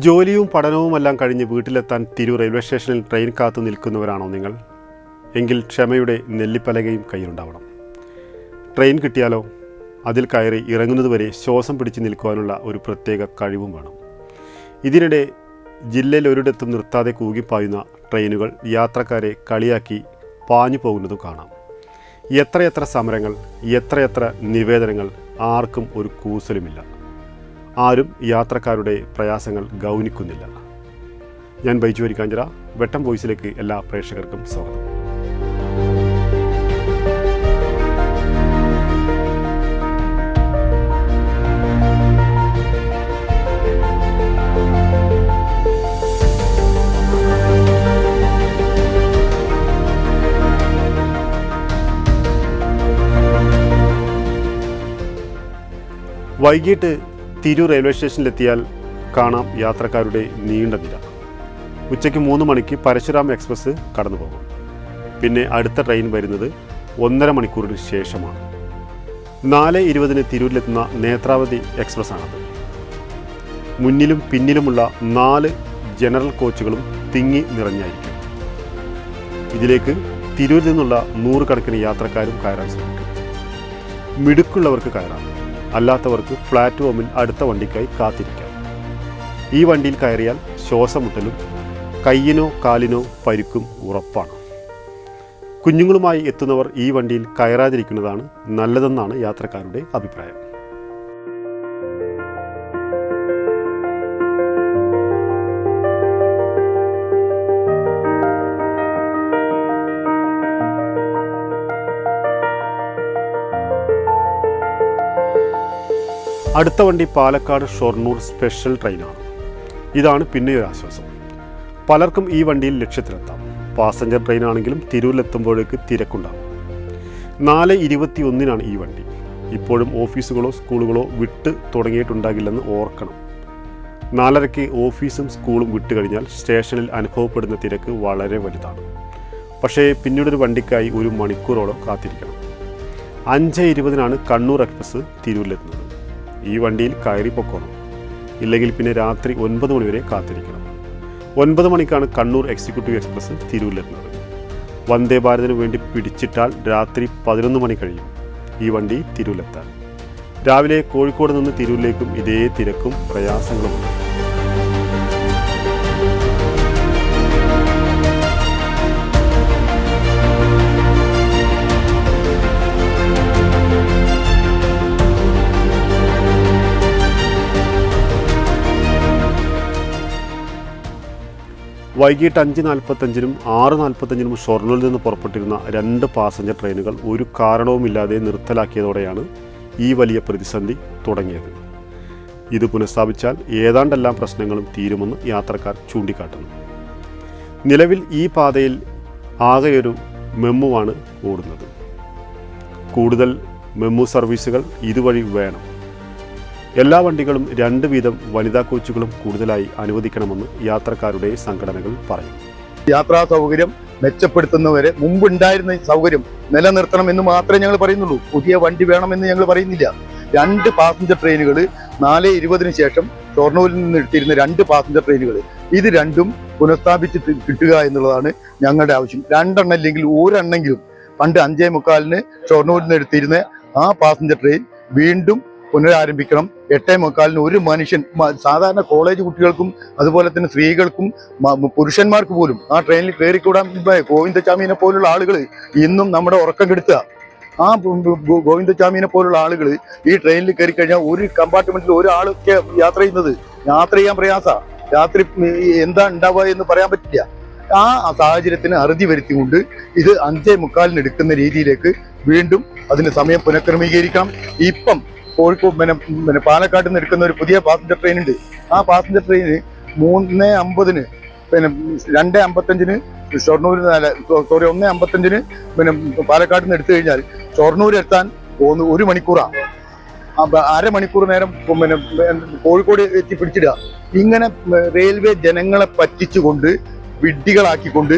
ജോലിയും പഠനവുമെല്ലാം കഴിഞ്ഞ് വീട്ടിലെത്താൻ തിരൂർ റെയിൽവേ സ്റ്റേഷനിൽ ട്രെയിൻ കാത്തു നിൽക്കുന്നവരാണോ നിങ്ങൾ? എങ്കിൽ ക്ഷമയുടെ നെല്ലിപ്പലകയും കയ്യിലുണ്ടാവണം. ട്രെയിൻ കിട്ടിയാലോ? അതിൽ കയറി ഇറങ്ങുന്നതുവരെ ശ്വാസം പിടിച്ച് നിൽക്കുവാനുള്ള ഒരു പ്രത്യേക കഴിവും വേണം. ഇതിനിടെ ജില്ലയിൽ ഒരിടത്തും നിർത്താതെ കൂകിപ്പായുന്ന ട്രെയിനുകൾ യാത്രക്കാരെ കളിയാക്കി പാഞ്ഞു പോകുന്നതും കാണാം. എത്രയെത്ര സമരങ്ങൾ എത്രയെത്ര നിവേദനങ്ങൾ ആർക്കും ഒരു കൂസലുമില്ല. ആരും യാത്രക്കാരുടെ പ്രയാസങ്ങൾ ഗൗനിക്കുന്നില്ല. ഞാൻ ബൈജു അരിക്കാഞ്ചിറ വെട്ടം വോയിസിലേക്ക് എല്ലാ പ്രേക്ഷകർക്കും സ്വാഗതം. വൈകിട്ട് തിരൂർ റെയിൽവേ സ്റ്റേഷനിലെത്തിയാൽ കാണാം യാത്രക്കാരുടെ നീണ്ട നിര. ഉച്ചയ്ക്ക് മൂന്ന് മണിക്ക് പരശുരാം എക്സ്പ്രസ് കടന്നു പോകും പിന്നെ അടുത്ത ട്രെയിൻ വരുന്നത് ഒന്നര മണിക്കൂറിന് ശേഷമാണ്. നാല് ഇരുപതിന് തിരൂരിലെത്തുന്ന നേത്രാവതി എക്സ്പ്രസ്സാണത് മുന്നിലും പിന്നിലുമുള്ള നാല് ജനറൽ കോച്ചുകളും തിങ്ങി നിറഞ്ഞായിരിക്കും. ഇതിലേക്ക് തിരൂരിൽ നിന്നുള്ള നൂറുകണക്കിന് യാത്രക്കാരും കയറാൻ ശ്രമിക്കും. മിടുക്കുള്ളവർക്ക് കയറാം. അല്ലാത്തവർക്ക് പ്ലാറ്റ്ഫോമിൽ അടുത്ത വണ്ടിക്കായി കാത്തിരിക്കാം. ഈ വണ്ടിയിൽ കയറിയാൽ ശ്വാസമുട്ടലും കയ്യിനോ കാലിനോ പരിക്കും ഉറപ്പാണ്. കുഞ്ഞുങ്ങളുമായി എത്തുന്നവർ ഈ വണ്ടിയിൽ കയറാതിരിക്കുന്നതാണ് നല്ലതെന്നാണ് യാത്രക്കാരുടെ അഭിപ്രായം. അടുത്ത വണ്ടി പാലക്കാട് ഷൊർണൂർ സ്പെഷ്യൽ ട്രെയിനാണ്. ഇതാണ് പിന്നെ ഒരു ആശ്വാസം. പലർക്കും ഈ വണ്ടിയിൽ ലക്ഷ്യത്തിലെത്താം. പാസഞ്ചർ ട്രെയിൻ ആണെങ്കിലും തിരൂരിലെത്തുമ്പോഴേക്ക് തിരക്കുണ്ടാകും. നാല് ഇരുപത്തി ഒന്നിനാണ് ഈ വണ്ടി. ഇപ്പോഴും ഓഫീസുകളോ സ്കൂളുകളോ വിട്ട് തുടങ്ങിയിട്ടുണ്ടാകില്ലെന്ന് ഓർക്കണം. നാലരയ്ക്ക് ഓഫീസും സ്കൂളും വിട്ട് കഴിഞ്ഞാൽ സ്റ്റേഷനിൽ അനുഭവപ്പെടുന്ന തിരക്ക് വളരെ വലുതാണ്. പക്ഷേ പിന്നീടൊരു വണ്ടിക്കായി ഒരു മണിക്കൂറോളം കാത്തിരിക്കണം. അഞ്ച് ഇരുപതിനാണ് കണ്ണൂർ എക്സ്പ്രസ് തിരൂരിലെത്തുന്നത്. ഈ വണ്ടിയിൽ കയറി പൊക്കോണം. ഇല്ലെങ്കിൽ പിന്നെ രാത്രി ഒൻപത് മണിവരെ കാത്തിരിക്കണം. ഒൻപത് മണിക്കാണ് കണ്ണൂർ എക്സിക്യൂട്ടീവ് എക്സ്പ്രസ് തിരൂരിലെത്തുന്നത്. വന്ദേ ഭാരതിന് വേണ്ടി പിടിച്ചിട്ടാൽ രാത്രി പതിനൊന്ന് മണി കഴിയും. ഈ വണ്ടി തിരൂരിലെത്താൻ. രാവിലെ കോഴിക്കോട് നിന്ന് തിരൂരിലേക്കും ഇതേ തിരക്കും പ്രയാസങ്ങളുമുണ്ട് വൈകിട്ട് അഞ്ച് നാൽപ്പത്തഞ്ചിനും ആറ് നാൽപ്പത്തഞ്ചിനും ഷൊർണൂരിൽ നിന്ന് പുറപ്പെട്ടിരുന്ന രണ്ട് പാസഞ്ചർ ട്രെയിനുകൾ ഒരു കാരണവുമില്ലാതെ നിർത്തലാക്കിയതോടെയാണ് ഈ വലിയ പ്രതിസന്ധി തുടങ്ങിയത്. ഇത് പുനഃസ്ഥാപിച്ചാൽ ഏതാണ്ടെല്ലാം പ്രശ്നങ്ങളും തീരുമെന്ന് യാത്രക്കാർ ചൂണ്ടിക്കാട്ടുന്നു. നിലവിൽ ഈ പാതയിൽ ആകെയൊരു മെമ്മുവാണ് ഓടുന്നത്. കൂടുതൽ മെമ്മു സർവീസുകൾ ഇതുവഴി വേണം. എല്ലാ വണ്ടികളും രണ്ട് വീതം വനിതാ കോച്ചുകളും കൂടുതലായി അനുവദിക്കണമെന്ന് യാത്രക്കാരുടെ സംഘടനകൾ പറയും. യാത്രാ സൗകര്യം മെച്ചപ്പെടുത്തുന്നവരെ മുമ്പുണ്ടായിരുന്ന സൗകര്യം നിലനിർത്തണം എന്ന് മാത്രമേ ഞങ്ങൾ പറയുന്നുള്ളൂ. പുതിയ വണ്ടി വേണമെന്ന് ഞങ്ങൾ പറയുന്നില്ല. രണ്ട് പാസഞ്ചർ ട്രെയിനുകൾ നാല് ഇരുപതിന് ശേഷം ഷൊർണൂരിൽ നിന്ന് എടുത്തിരുന്ന രണ്ട് പാസഞ്ചർ ട്രെയിനുകൾ ഇത് രണ്ടും പുനഃസ്ഥാപിച്ച് കിട്ടുക എന്നുള്ളതാണ് ഞങ്ങളുടെ ആവശ്യം. രണ്ടെണ്ണം ഇല്ലെങ്കിൽ ഒരെണ്ണെങ്കിലും പണ്ട് അഞ്ചേ മുക്കാലിന് ഷൊർണൂരിൽ നിന്ന് എടുത്തിരുന്ന ആ പാസഞ്ചർ ട്രെയിൻ വീണ്ടും പുനരാരംഭിക്കണം. എട്ടേ മുക്കാലിന് ഒരു മനുഷ്യൻ സാധാരണ കോളേജ് കുട്ടികൾക്കും അതുപോലെ തന്നെ സ്ത്രീകൾക്കും പുരുഷന്മാർക്ക് പോലും ആ ട്രെയിനിൽ കയറിക്കൂടാൻ ഗോവിന്ദചാമിനെ പോലുള്ള ആളുകൾ ഇന്നും നമ്മുടെ ഉറക്കം കെടുത്തുക. ആ ഗോവിന്ദചാമിനെ പോലുള്ള ആളുകൾ ഈ ട്രെയിനിൽ കയറി കഴിഞ്ഞാൽ ഒരു കമ്പാർട്ട്മെന്റിൽ ഒരാളൊക്കെ യാത്ര ചെയ്യുന്നത് യാത്ര ചെയ്യാൻ പ്രയാസ. രാത്രി എന്താ ഉണ്ടാവുക എന്ന് പറയാൻ പറ്റില്ല. ആ സാഹചര്യത്തിന് അറുതി വരുത്തിക്കൊണ്ട് ഇത് അഞ്ചേ മുക്കാലിന് എടുക്കുന്ന രീതിയിലേക്ക് വീണ്ടും അതിന് സമയം പുനഃക്രമീകരിക്കണം. ഇപ്പം കോഴിക്കോട് പിന്നെ പിന്നെ പാലക്കാട് നിന്ന് എടുക്കുന്ന ഒരു പുതിയ പാസഞ്ചർ ട്രെയിൻ ഉണ്ട്. ആ പാസഞ്ചർ ട്രെയിന് മൂന്ന് അമ്പതിന് പിന്നെ രണ്ട് അമ്പത്തഞ്ചിന് ഷൊർണൂരിൽ നിന്ന് സോറി ഒന്ന് അമ്പത്തഞ്ചിന് പിന്നെ പാലക്കാട് നിന്ന് എടുത്തു കഴിഞ്ഞാൽ ഷൊർണൂർ എത്താൻ ഒന്ന് ഒരു മണിക്കൂറാണ് അരമണിക്കൂർ നേരം പിന്നെ കോഴിക്കോട് എത്തി പിടിച്ചിടുക. ഇങ്ങനെ റെയിൽവേ ജനങ്ങളെ പറ്റിച്ചുകൊണ്ട് വിഡ്ഢികളാക്കിക്കൊണ്ട്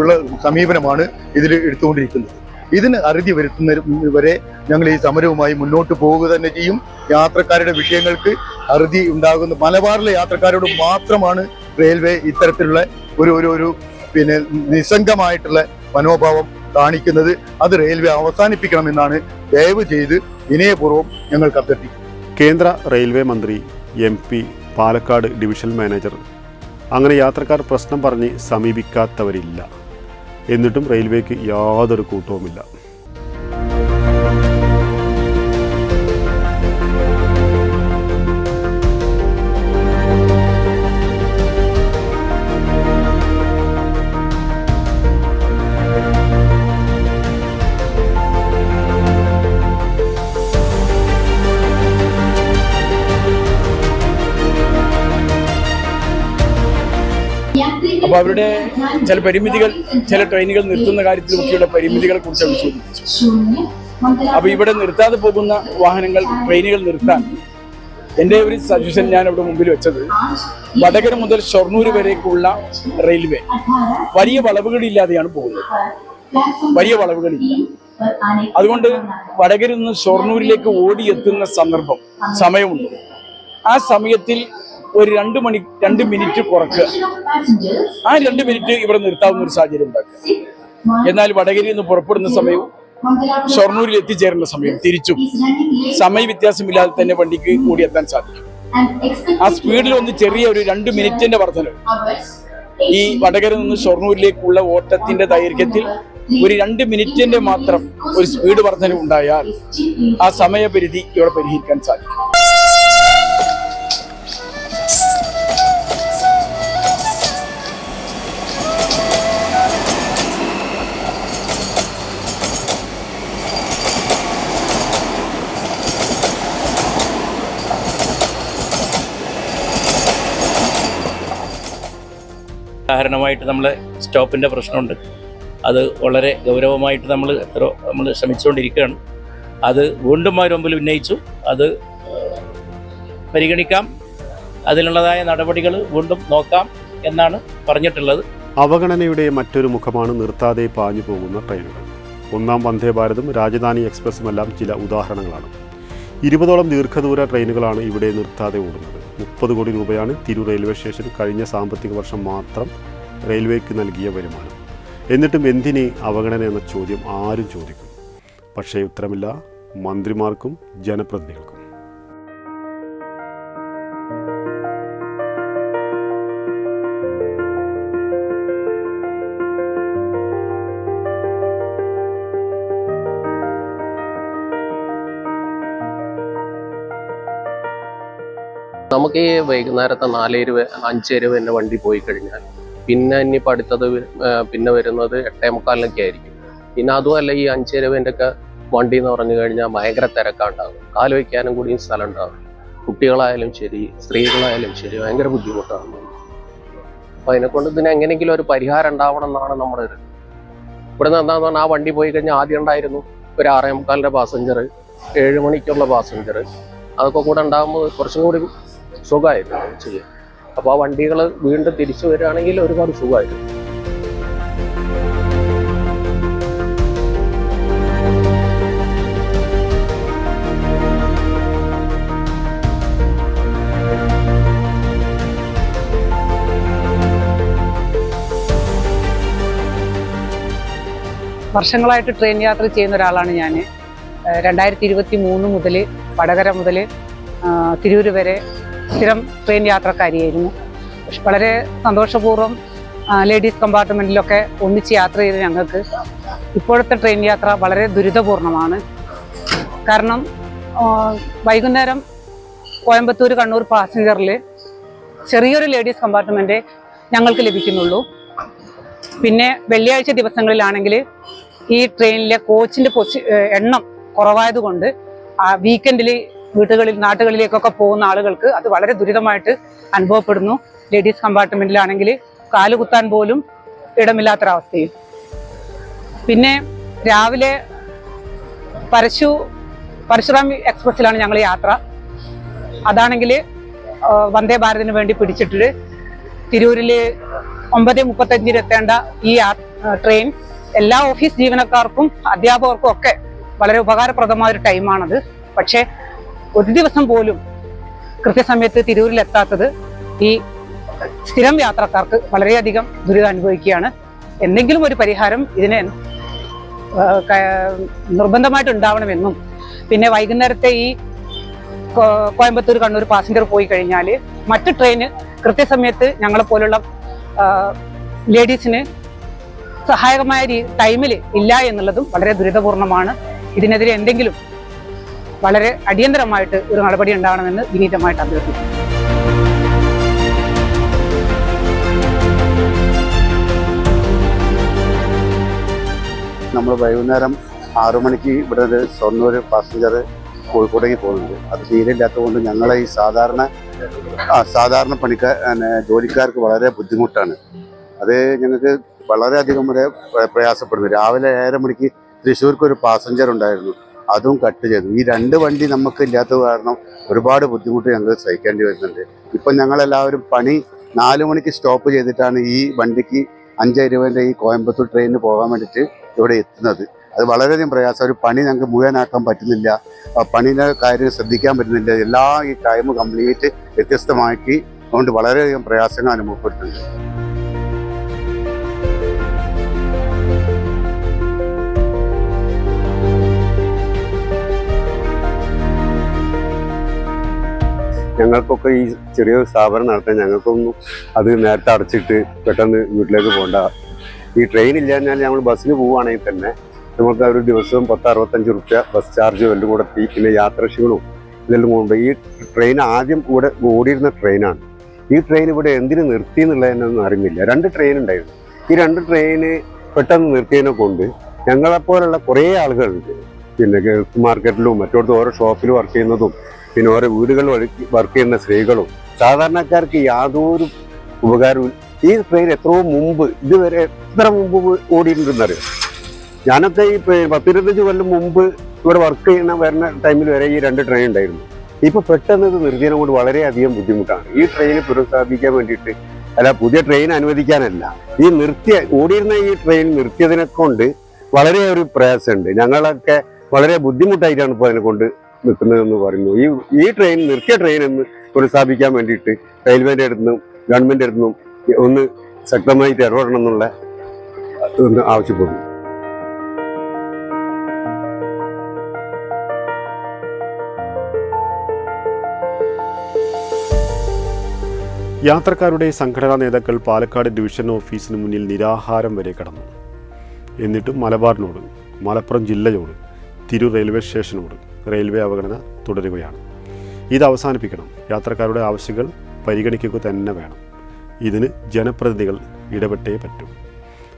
ഉള്ള സമീപനമാണ് ഇതിൽ എടുത്തുകൊണ്ടിരിക്കുന്നത്. ഇതിന് അറുതി വരുത്തുന്ന വരെ ഞങ്ങൾ ഈ സമരവുമായി മുന്നോട്ട് പോവുക തന്നെ ചെയ്യും. യാത്രക്കാരുടെ വിഷയങ്ങൾക്ക് അറുതി ഉണ്ടാകുന്ന മലബാറിലെ യാത്രക്കാരോട് മാത്രമാണ് റെയിൽവേ ഇത്തരത്തിലുള്ള ഒരു ഒരു ഒരു പിന്നെ നിസ്സംഗമായിട്ടുള്ള മനോഭാവം കാണിക്കുന്നത്. അത് റെയിൽവേ അവസാനിപ്പിക്കണമെന്നാണ് ദയവ് ചെയ്ത് വിനയപൂർവം ഞങ്ങൾ കത്തെത്തി. കേന്ദ്ര റെയിൽവേ മന്ത്രി M P Palakkad division manager അങ്ങനെ യാത്രക്കാർ പ്രശ്നം പറഞ്ഞ് സമീപിക്കാത്തവരില്ല. എന്നിട്ടും റെയിൽവേക്ക് യാതൊരു കൂട്ടവുമില്ല. അപ്പോൾ അവരുടെ ചില പരിമിതികൾ ചില ട്രെയിനുകൾ നിർത്തുന്ന കാര്യത്തിലൊക്കെയുള്ള പരിമിതികളെ കുറിച്ച് അവർ ചോദിച്ചു. അപ്പോൾ ഇവിടെ നിർത്താതെ പോകുന്ന വാഹനങ്ങൾ ട്രെയിനുകൾ നിർത്താൻ എന്റെ ഒരു സജഷൻ ഞാൻ ഇവിടെ മുമ്പിൽ വെച്ചത് വടകര മുതൽ ഷൊർണൂർ വരേക്കുള്ള റെയിൽവേ വലിയ വളവുകളില്ലാതെയാണ് പോകുന്നത്. വലിയ വളവുകളില്ല. അതുകൊണ്ട് വടകരിൽ നിന്ന് ഷൊർണൂരിലേക്ക് ഓടിയെത്തുന്ന സന്ദർഭം സമയമുണ്ട്. ആ സമയത്തിൽ ഒരു രണ്ട് മണി രണ്ട് മിനിറ്റ് കുറക്കുക ആ രണ്ട് മിനിറ്റ് ഇവിടെ നിർത്താവുന്ന ഒരു സാഹചര്യം ഉണ്ടാക്കുക. എന്നാൽ വടകരയിൽ നിന്ന് പുറപ്പെടുന്ന സമയവും ഷൊർണൂരിൽ എത്തിച്ചേരുന്ന സമയം തിരിച്ചും സമയ വ്യത്യാസമില്ലാതെ തന്നെ വണ്ടിക്ക് കൂടി എത്താൻ സാധിക്കും ആ സ്പീഡിൽ ഒന്ന് ചെറിയ ഒരു രണ്ട് മിനിറ്റിന്റെ വർധന ഈ വടകര നിന്ന് ഷൊർണൂരിലേക്കുള്ള ഓട്ടത്തിന്റെ ദൈർഘ്യത്തിൽ ഒരു രണ്ട് മിനിറ്റിന്റെ മാത്രം ഒരു സ്പീഡ് വർധന ഉണ്ടായാൽ ആ സമയപരിധി ഇവിടെ പരിഹരിക്കാൻ സാധിക്കും. കാരണമായിട്ട് നമ്മൾ സ്റ്റോപ്പിന്റെ പ്രശ്നമുണ്ട്. അത് വളരെ ഗൗരവമായിട്ട് നമ്മൾ നമ്മൾ ശ്രമിച്ചുകൊണ്ടിരിക്കുകയാണ്. അത് വീണ്ടും അവർ മുമ്പിൽ ഉന്നയിച്ചു. അത് പരിഗണിക്കാം. അതിനുള്ളതായ നടപടികൾ വീണ്ടും നോക്കാം എന്നാണ് പറഞ്ഞിട്ടുള്ളത്. അവഗണനയുടെ മറ്റൊരു മുഖമാണ് നിർത്താതെ പാഞ്ഞു പോകുന്ന ട്രെയിനുകൾ. ഒന്നാം വന്ദേ ഭാരതും രാജധാനി എക്സ്പ്രസ്സുമെല്ലാം ചില ഉദാഹരണങ്ങളാണ്. ഇരുപതോളം ദീർഘദൂര ട്രെയിനുകളാണ് ഇവിടെ നിർത്താതെ ഓടുന്നത്. മുപ്പത് കോടി രൂപയാണ് തിരു റെയിൽവേ സ്റ്റേഷൻ കഴിഞ്ഞ സാമ്പത്തിക വർഷം മാത്രം റെയിൽവേക്ക് നൽകിയ വരുമാനം. എന്നിട്ടും എന്തിന് അവഗണന എന്ന ചോദ്യം ആരും ചോദിക്കും പക്ഷേ ഉത്തരമില്ല. മന്ത്രിമാർക്കും ജനപ്രതിനിധികൾക്കും. നമുക്ക് ഈ വൈകുന്നേരത്തെ നാല് അഞ്ചേരുവ എന്നെ വണ്ടി പോയി കഴിഞ്ഞാൽ പിന്നെ ഇനിയിപ്പോൾ അടുത്തത് പിന്നെ വരുന്നത് എട്ടേ മുക്കാലിനൊക്കെ ആയിരിക്കും. പിന്നെ അതുമല്ല ഈ അഞ്ച് രൂപേന്റെ ഒക്കെ വണ്ടി എന്ന് പറഞ്ഞു കഴിഞ്ഞാൽ ഭയങ്കര തിരക്കാണ്ടാകും കാൽ വയ്ക്കാനും കൂടിയും സ്ഥലം ഉണ്ടാകും കുട്ടികളായാലും ശരി സ്ത്രീകളായാലും ശരി ഭയങ്കര ബുദ്ധിമുട്ടാണ്. അപ്പൊ അതിനെക്കൊണ്ട് ഇതിന് എങ്ങനെയെങ്കിലും ഒരു പരിഹാരം ഉണ്ടാവണം എന്നാണ് നമ്മുടെ ഒരു ഇവിടെ നിന്ന് എന്താന്ന് പറഞ്ഞാൽ ആ വണ്ടി പോയി കഴിഞ്ഞാൽ ആദ്യം ഉണ്ടായിരുന്നു ഒരു ആറേ മുക്കാലിന്റെ പാസഞ്ചർ ഏഴ് മണിക്കുള്ള പാസഞ്ചർ അതൊക്കെ കൂടെ ഉണ്ടാകുമ്പോൾ കുറച്ചും കൂടി സുഖമായിരുന്നു ചെയ്യാൻ അപ്പോൾ ആ വണ്ടികൾ വീണ്ടും തിരിച്ചു വരികയാണെങ്കിൽ ഒരുപാട് സുഖമായിരുന്നു വർഷങ്ങളായിട്ട് ട്രെയിൻ യാത്ര ചെയ്യുന്ന ഒരാളാണ് ഞാൻ രണ്ടായിരത്തി ഇരുപത്തി മൂന്ന് മുതൽ വടകര മുതൽ തിരൂർ വരെ സ്ഥിരം ട്രെയിൻ യാത്രക്കാരിയായിരുന്നു. വളരെ സന്തോഷപൂർവം ലേഡീസ് കമ്പാർട്ട്മെന്റിലൊക്കെ ഒന്നിച്ച് യാത്ര ചെയ്ത് ഞങ്ങൾക്ക് ഇപ്പോഴത്തെ ട്രെയിൻ യാത്ര വളരെ ദുരിതപൂർണമാണ്. കാരണം വൈകുന്നേരം കോയമ്പത്തൂർ കണ്ണൂർ പാസഞ്ചറിൽ ചെറിയൊരു ലേഡീസ് കമ്പാർട്ട്മെന്റ് ഞങ്ങൾക്ക് ലഭിക്കുന്നുള്ളൂ. പിന്നെ വെള്ളിയാഴ്ച ദിവസങ്ങളിലാണെങ്കിൽ ഈ ട്രെയിനിലെ കോച്ചിന്റെ പൊസി എണ്ണം കുറവായതുകൊണ്ട് ആ വീക്കെൻഡിൽ വീട്ടുകളിൽ നാട്ടുകളിലേക്കൊക്കെ പോകുന്ന ആളുകൾക്ക് അത് വളരെ ദുരിതമായിട്ട് അനുഭവപ്പെടുന്നു. ലേഡീസ് കമ്പാർട്ട്മെന്റിലാണെങ്കിൽ കാലുകുത്താൻ പോലും ഇടമില്ലാത്തൊരവസ്ഥയിൽ. പിന്നെ രാവിലെ പരശു പരശുറാം എക്സ്പ്രസ്സിലാണ് ഞങ്ങൾ യാത്ര. അതാണെങ്കിൽ വന്ദേ ഭാരതിന് വേണ്ടി പിടിച്ചിട്ടിട്ട് തിരൂരിൽ ഒമ്പത് മുപ്പത്തഞ്ചിന് എത്തേണ്ട ഈ ട്രെയിൻ എല്ലാ ഓഫീസ് ജീവനക്കാർക്കും അധ്യാപകർക്കും ഒക്കെ വളരെ ഉപകാരപ്രദമായ ഒരു ടൈമാണത് പക്ഷേ ഒരു ദിവസം പോലും കൃത്യസമയത്ത് തിരൂരിലെത്താത്തത് ഈ സ്ഥിരം യാത്രക്കാർക്ക് വളരെയധികം ദുരിതം അനുഭവിക്കുകയാണ് എന്തെങ്കിലും ഒരു പരിഹാരം ഇതിനെ നിർബന്ധമായിട്ട് ഉണ്ടാവണമെന്നും പിന്നെ വൈകുന്നേരത്തെ ഈ കോയമ്പത്തൂർ കണ്ണൂർ പാസഞ്ചർ പോയി കഴിഞ്ഞാൽ മറ്റു ട്രെയിന് കൃത്യസമയത്ത് ഞങ്ങളെ പോലുള്ള ലേഡീസിന് സഹായകമായ ടൈമിൽ ഇല്ല എന്നുള്ളതും വളരെ ദുരിതപൂർണമാണ്. ഇതിനെതിരെ എന്തെങ്കിലും വളരെ അടിയന്തരമായിട്ട് ഒരു നടപടി ഉണ്ടാകണമെന്ന് വിനീതമായിട്ട് അഭ്യർത്ഥിക്കുന്നു. നമ്മൾ വൈകുന്നേരം ആറു മണിക്ക് ഇവിടെ ഒരു ഷൊർണൂർ പാസഞ്ചർ കോഴിക്കോട്ടേക്ക് പോകുന്നുണ്ട്. അത് തീരെയില്ലാത്തതുകൊണ്ട് ഞങ്ങളെ ഈ സാധാരണ സാധാരണ പണിക്കാർ ജോലിക്കാർക്ക് വളരെ ബുദ്ധിമുട്ടാണ്. അത് ഞങ്ങൾക്ക് വളരെയധികം വരെ പ്ര- പ്രയാസപ്പെടുന്നു. രാവിലെ ഏഴര മണിക്ക് തൃശ്ശൂർക്ക് ഒരു പാസഞ്ചർ ഉണ്ടായിരുന്നു. അതും കട്ട് ചെയ്തു. ഈ രണ്ട് വണ്ടി നമുക്ക് ഇല്ലാത്തത് കാരണം ഒരുപാട് ബുദ്ധിമുട്ട് ഞങ്ങൾ സഹിക്കേണ്ടി വരുന്നുണ്ട്. ഇപ്പം ഞങ്ങളെല്ലാവരും പണി നാല് മണിക്ക് സ്റ്റോപ്പ് ചെയ്തിട്ടാണ് ഈ വണ്ടിക്ക് അഞ്ച് ഇരുപതിന്റെ ഈ കോയമ്പത്തൂർ ട്രെയിനിന് പോകാൻ വേണ്ടിയിട്ട് ഇവിടെ എത്തുന്നത്. അത് വളരെയധികം പ്രയാസം. ഒരു പണി ഞങ്ങൾക്ക് മുഴുവനാക്കാൻ പറ്റുന്നില്ല. പണിയുടെ കാര്യം ശ്രദ്ധിക്കാൻ പറ്റുന്നില്ല. എല്ലാ ഈ ടൈം കംപ്ലീറ്റ് വ്യത്യസ്തമാക്കി അതുകൊണ്ട് വളരെയധികം പ്രയാസങ്ങൾ അനുഭവപ്പെടുന്നുണ്ട്. ഞങ്ങൾക്കൊക്കെ ഈ ചെറിയൊരു സ്ഥാപനം നടത്താൻ ഞങ്ങൾക്കൊന്നും അത് നേരത്തെ അടച്ചിട്ട് പെട്ടെന്ന് വീട്ടിലേക്ക് പോകണ്ട. ഈ ട്രെയിൻ ഇല്ലാഞ്ഞാൽ ഞങ്ങൾ ബസ്സിന് പോവുകയാണെങ്കിൽ തന്നെ നമുക്ക് ഒരു ദിവസവും പത്ത് അറുപത്തഞ്ച് റുപ്യ ബസ് ചാർജ് എല്ലാം കൂടെ എത്തി. പിന്നെ യാത്രക്ഷീണവും ഇതെല്ലാം കൊണ്ട് ഈ ട്രെയിൻ ആദ്യം ഇവിടെ ഓടിയിരുന്ന ട്രെയിനാണ് ഈ ട്രെയിൻ ഇവിടെ എന്തിനു നിർത്തി എന്നുള്ളതിനൊന്നും അറിഞ്ഞില്ല രണ്ട് ട്രെയിൻ ഉണ്ടായിരുന്നു. ഈ രണ്ട് ട്രെയിന് പെട്ടെന്ന് നിർത്തിയതിനെ കൊണ്ട് ഞങ്ങളെപ്പോലുള്ള കുറേ ആളുകളുണ്ട്. പിന്നെ ഗൾഫ് മാർക്കറ്റിലും മറ്റോടത്ത് ഓരോ ഷോപ്പിൽ വർക്ക് ചെയ്യുന്നതും പിന്നെ ഓരോ വീടുകളിൽ വർക്ക് ചെയ്യുന്ന സ്ത്രീകളും സാധാരണക്കാർക്ക് യാതൊരു ഉപകാരവും ഈ ട്രെയിൻ എത്രയോ മുമ്പ് ഇതുവരെ എത്ര മുമ്പ് ഓടിയിട്ടുണ്ടെന്നറിയോ? ഞാനൊക്കെ ഈ പത്തിരുപത്തഞ്ച് കൊല്ലം മുമ്പ് ഇവിടെ വർക്ക് ചെയ്യുന്ന വരുന്ന ടൈമിൽ വരെ ഈ രണ്ട് ട്രെയിൻ ഉണ്ടായിരുന്നു. ഇപ്പൊ പെട്ടെന്ന് ഇത് നിർത്തിയതിനെ കൊണ്ട് വളരെയധികം ബുദ്ധിമുട്ടാണ്. ഈ ട്രെയിൻ പുനഃസ്ഥാപിക്കാൻ വേണ്ടിയിട്ട് അല്ല പുതിയ ട്രെയിൻ അനുവദിക്കാനല്ല. ഈ നിർത്തിയ ഓടിയിരുന്ന ഈ ട്രെയിൻ നിർത്തിയതിനെ കൊണ്ട് വളരെ ഒരു പ്രയാസമുണ്ട്. ഞങ്ങളൊക്കെ വളരെ ബുദ്ധിമുട്ടായിട്ടാണ് ഇപ്പോൾ അതിനെ കൊണ്ട് നിൽക്കുന്നതെന്ന് പറയുന്നു. ഈ ഈ ട്രെയിൻ നിർത്തിയ ട്രെയിൻ എന്ന് പുനഃസ്ഥാപിക്കാൻ വേണ്ടിയിട്ട് റെയിൽവേന്റെ അടുത്ത് നിന്നും ഗവൺമെന്റ് അടുത്ത് നിന്നും ഒന്ന് ശക്തമായിട്ട് ഇടപെടണം എന്നുള്ള ആവശ്യപ്പെടുന്നു. യാത്രക്കാരുടെ സംഘടനാ നേതാക്കൾ പാലക്കാട് ഡിവിഷൻ ഓഫീസിന് മുന്നിൽ നിരാഹാരം വരെ കടന്നു. എന്നിട്ടും മലബാറിനോട് മലപ്പുറം ജില്ലയോട് തിരു റെയിൽവേ സ്റ്റേഷനോട് റെയിൽവേ അവഗണന തുടരുകയാണ്. ഇത് അവസാനിപ്പിക്കണം. യാത്രക്കാരുടെ ആവശ്യങ്ങൾ പരിഗണിക്കുക തന്നെ വേണം. ഇതിന് ജനപ്രതിനിധികൾ ഇടപെട്ടേ പറ്റൂ.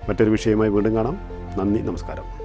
മറ്റൊരു വിഷയമായി വീണ്ടും കാണാം. നന്ദി നമസ്കാരം.